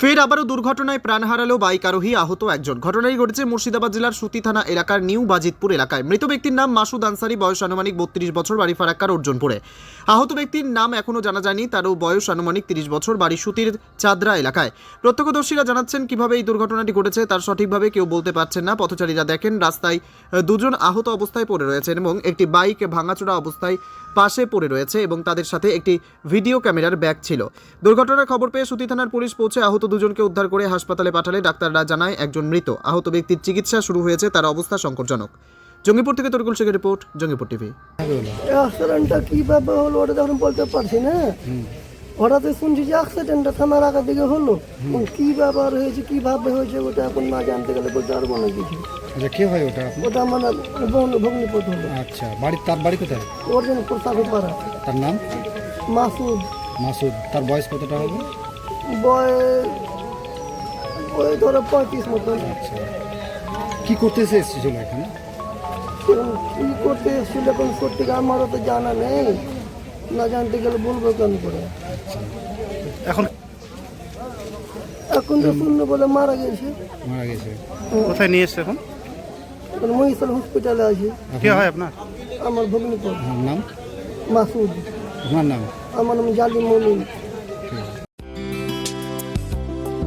ফের আবারও দুর্ঘটনায় প্রাণ হারালো বাইক আরোহী আহত একজন। ঘটনাটি ঘটেছে মুর্শিদাবাদ জেলার সুতি থানা এলাকার নিউ বাজিতপুর এলাকায়। মৃত ব্যক্তির নাম মাসুদ আনসারি, বয়স আনুমানিক বত্রিশ বছর, বাড়ি ফারাক্কার, অর্জুনপুরে। আহত ব্যক্তির নাম এখনও জানা যায়নি, তারও বয়স আনুমানিক তিরিশ বছর, বাড়ি সুতির চাদরা এলাকায়। প্রত্যক্ষদর্শীরা জানাচ্ছেন, কীভাবে এই দুর্ঘটনাটি ঘটেছে তার সঠিকভাবে কেউ বলতে পারছেন না। পথচারীরা দেখেন, রাস্তায় দুজন আহত অবস্থায় পড়ে রয়েছেন এবং একটি বাইক ভাঙাচোরা অবস্থায় পাশে পড়ে রয়েছে এবং তাদের সাথে একটি ভিডিও ক্যামেরার ব্যাগ ছিল। দুর্ঘটনার খবর পেয়ে সুতি থানার পুলিশ পৌঁছে আহত দুজনকে উদ্ধার করে হাসপাতালে পাঠালে ডাক্তাররা জানায় একজন মৃত। আহত ব্যক্তির চিকিৎসা শুরু হয়েছে তার অবস্থা সংকটজনক। জঙ্গিপুর থেকে তরকুল শেখের রিপোর্ট জঙ্গিপুর টিভি। অ্যাক্সিডেন্টটা কীভাবে হলো ওটা তো এখন বলতে পারছি না। হঠাৎ শুনছি যে অ্যাক্সিডেন্টটা থানার আগের দিকে হলো। কি ব্যাপার হয়েছে কীভাবে হয়েছে ওটা এখন না জানতে গেলে বলতে পারব না কিছু। আচ্ছা কে হয় ওটা? ওটা আমার ভগ্নিপথ হলো। আচ্ছা বাড়ি তার বাড়ি কোথায়? ওর জন্য পাড়া তার নাম? মাসুদ। মাসুদ তার বয়স কতটা হবে? ওই ধরো পঁয়ত্রিশ মতন আচ্ছা। কি করতে এসে এসেছিল এখানে? কি করতে এসেছিল এখন সত্যি আমারও তো জানা নেই। না জানতে গেলে বলব কেন করে? এখন? এখন তো শূন্য বলে মারা গেছে। মারা গেছে। কোথায় নিয়ে এসছে এখন? এখন মহিষাল হসপিটালে আছে। কে হয় আপনার? আমার ভগ্নিপথ নাম? মাসুদ। আপনার নাম? আমার নাম জালিম মমিন